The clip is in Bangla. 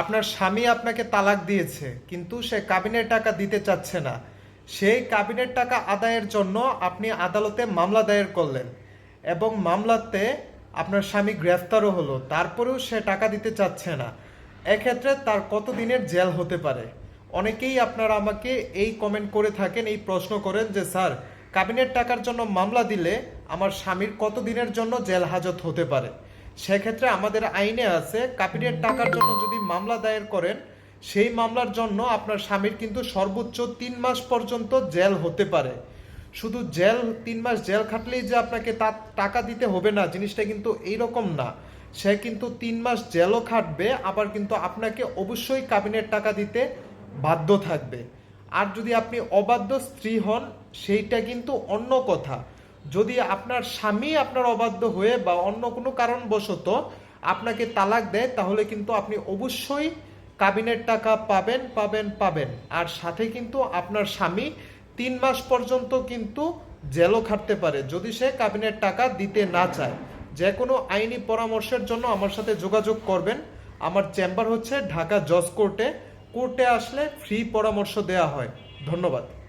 আপনার স্বামী আপনাকে তালাক দিয়েছে, কিন্তু সে কাবিনের টাকা দিতে চাচ্ছে না। সেই কাবিনের টাকা আদায়ের জন্য আপনি আদালতে মামলা দায়ের করলেন এবং মামলাতে আপনার স্বামী গ্রেফতারও হলো, তারপরেও সে টাকা দিতে চাচ্ছে না। এক্ষেত্রে তার কত দিনের জেল হতে পারে? অনেকেই আপনারা আমাকে এই কমেন্ট করে থাকেন, এই প্রশ্ন করেন যে, স্যার, কাবিনের টাকার জন্য মামলা দিলে আমার স্বামীর কত দিনের জন্য জেল হাজত হতে পারে? সেক্ষেত্রে আমাদের আইনে আছে কাবিনের টাকার জন্য যদি মামলা দায়ের করেন, সেই মামলার জন্য আপনার স্বামীর কিন্তু সর্বোচ্চ তিন মাস পর্যন্ত জেল হতে পারে। শুধু জেল, তিন মাস জেল খাটলেই যে আপনাকে তার টাকা দিতে হবে না, জিনিসটা কিন্তু এইরকম না। সে কিন্তু তিন মাস জেলও খাটবে, আবার কিন্তু আপনাকে অবশ্যই কাবিনের টাকা দিতে বাধ্য থাকবে। আর যদি আপনি অবাধ্য স্ত্রী হন, সেইটা কিন্তু অন্য কথা। যদি আপনার স্বামী আপনার অবাধ্য হয়ে বা অন্য কোনো কারণবশত আপনাকে তালাক দেয়, তাহলে কিন্তু আপনি অবশ্যই কাবিনের টাকা পাবেন পাবেন পাবেন। আর সাথে কিন্তু আপনার স্বামী তিন মাস পর্যন্ত কিন্তু জেলও খাটতে পারে, যদি সে কাবিনের টাকা দিতে না চায়। যে কোনো আইনি পরামর্শের জন্য আমার সাথে যোগাযোগ করবেন। আমার চেম্বার হচ্ছে ঢাকা জজ কোর্টে। কোর্টে আসলে ফ্রি পরামর্শ দেওয়া হয়। ধন্যবাদ।